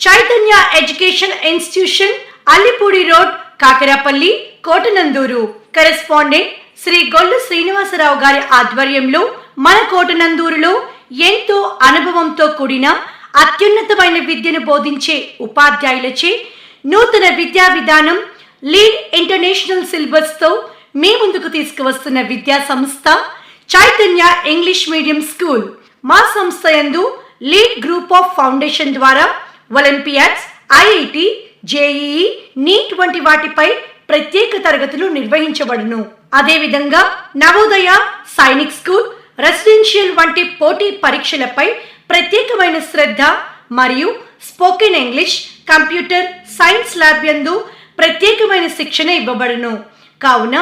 Chaitanya education institution Allipudi road Kakarapalli Kotananduru. Correspondent Shri Gollu Srinivasarao గారి ఆధ్వర్యంలో మన కోటనందూరులో ఎంతో అనుభవంతో కూడిన అత్యున్నతమైన విద్యను బోధించే ఉపాధ్యాయులచే నూతన విద్యా విధానం లీడ్ ఇంటర్నేషనల్ సిలబస్తో మీ ముందుకు తీసుకువస్తున్న విద్యా సంస్థ చైతన్య ఇంగ్లీష్ మీడియం స్కూల్. మా సంస్థ యందు లీడ్ గ్రూప్ ఆఫ్ ఫౌండేషన్ ద్వారా ఒలింపియాడ్స్ ఐఐటి జేఈఈ నీట్ వంటి వాటిపై ప్రత్యేక తరగతులు నిర్వహించబడును. అదేవిధంగా నవోదయ సైనిక్ స్కూల్ రెసిడెన్షియల్ వంటి పోటీ పరీక్షలపై ప్రత్యేకమైన శ్రద్ధ మరియు spoken English computer science lab యందు ప్రత్యేకమైన శిక్షణ ఇవ్వబడును. కావున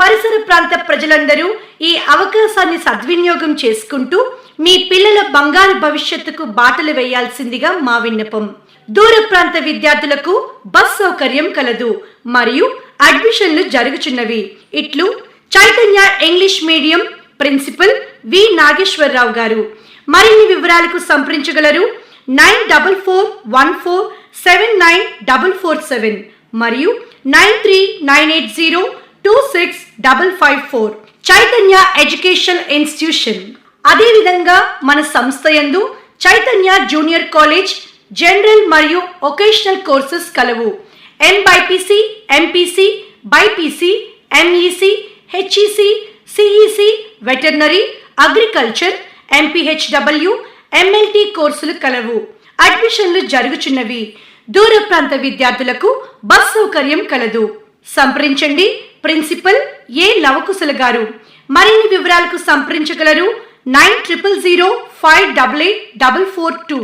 పరిసర ప్రాంత ప్రజలందరూ ఈ అవకాశాన్ని సద్వినియోగం చేసుకుంటూ మీ పిల్లల బంగారు భవిష్యత్తుకు బాటలు వేయాల్సిందిగా మా విన్నపం. దూర ప్రాంత విద్యార్థులకు బస్ సౌకర్యం కలదు మరియు అడ్మిషన్లు జరుగుచున్నవి. ఇట్లు Chaitanya English medium principal V Nageswararao గారు. మరిన్ని వివరాలకు సంప్రదించగలరు nine double four one four seven nine double four seven మరియు nine three nine eight zero two six double five four. Chaitanya education institution. అదేవిధంగా మన సంస్థ యందు చైతన్య జూనియర్ కాలేజ్ జనరల్ మరియు ఒకేషనల్ కోర్సెస్ కలవు. MBiPC MPC BiPC MEC HEC CEC veterinary agriculture MPHW MLT కోర్సులు కలవు. అడ్మిషన్లు జరుగుచున్నవి. దూర ప్రాంత విద్యార్థులకు బస్ సౌకర్యం కలదు. సంప్రదించండి ప్రిన్సిపల్ ఏ లవకుశల గారు. మరిన్ని వివరాలకు సంప్రదించగలరు nine triple zero five double eight double four two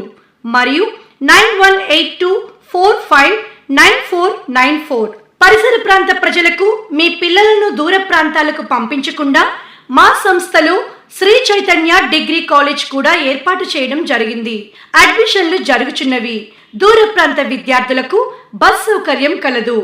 మరియు nine one eight two four five nine four nine four. పరిసర ప్రాంత ప్రజలకు మీ పిల్లలను దూర ప్రాంతాలకు పంపించకుండా మా సంస్థలో శ్రీ చైతన్య డిగ్రీ కాలేజ్ కూడా ఏర్పాటు చేయడం జరిగింది. అడ్మిషన్లు జరుగుచున్నవి. దూర ప్రాంత విద్యార్థులకు బస్ సౌకర్యం కలదు.